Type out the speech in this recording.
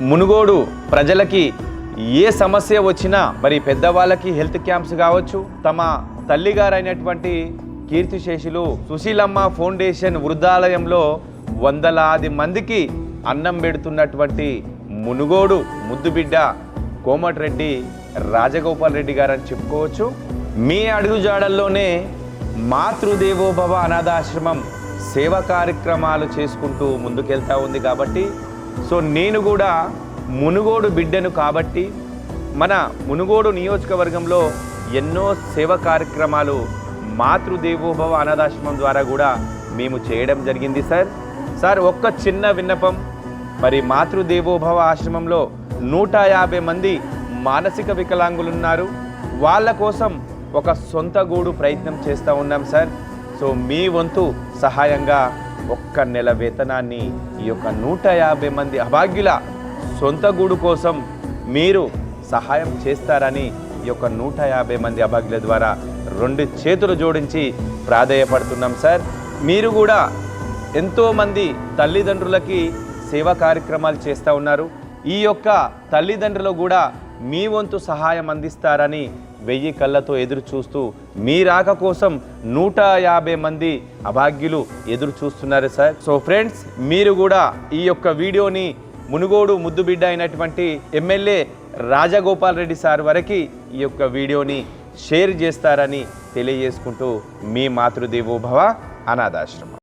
మునుగోడు ప్రజలకి ఏ సమస్య వచ్చినా మరి పెద్దవాళ్ళకి హెల్త్ క్యాంప్స్ కావచ్చు తమ తల్లిగారైనటువంటి కీర్తిశేషులు సుశీలమ్మ ఫౌండేషన్ వృద్ధాలయంలో వందలాది మందికి అన్నం పెడుతున్నటువంటి మునుగోడు ముద్దుబిడ్డ కోమటిరెడ్డి రాజగోపాల్ రెడ్డి గారు అని చెప్పుకోవచ్చు. మీ అడుగుజాడల్లోనే మాతృదేవోభవ అనాథాశ్రమం సేవ కార్యక్రమాలు చేసుకుంటూ ముందుకెళ్తా ఉంది కాబట్టి సో నేను కూడా మునుగోడు బిడ్డను కాబట్టి మన మునుగోడు నియోజకవర్గంలో ఎన్నో సేవ కార్యక్రమాలు మాతృదేవోభవ అనాథాశ్రమం ద్వారా కూడా మేము చేయడం జరిగింది సార్. సార్ ఒక్క చిన్న విన్నపం. మరి మాతృదేవోభవ ఆశ్రమంలో నూట యాభై మంది మానసిక వికలాంగులు ఉన్నారు వాళ్ళ కోసం ఒక సొంత గూడు ప్రయత్నం చేస్తూ ఉన్నాం సార్. సో మీ వంతు సహాయంగా ఒక్క నెల వేతనాన్ని ఈ యొక్క నూట యాభై మంది అభాగ్యుల సొంత గూడు కోసం మీరు సహాయం చేస్తారని ఈ యొక్క నూట యాభై మంది అభాగ్యుల ద్వారా రెండు చేతులు జోడించి ప్రాధేయపడుతున్నాం సార్. మీరు కూడా ఎంతోమంది తల్లిదండ్రులకి సేవా కార్యక్రమాలు చేస్తూ ఉన్నారు. ఈ యొక్క తల్లిదండ్రులు కూడా మీ వంతు సహాయం అందిస్తారని వెయ్యి కళ్ళతో ఎదురు చూస్తూ మీ రాక కోసం నూట యాభై మంది అభాగ్యులు ఎదురు చూస్తున్నారు సార్. సో ఫ్రెండ్స్ మీరు కూడా ఈ యొక్క వీడియోని మునుగోడు ముద్దుబిడ్డ అయినటువంటి ఎమ్మెల్యే రాజగోపాల్ రెడ్డి సార్ వరకు ఈ యొక్క వీడియోని షేర్ చేస్తారని తెలియజేసుకుంటూ మీ మాతృదేవోభవ అనాథాశ్రమం.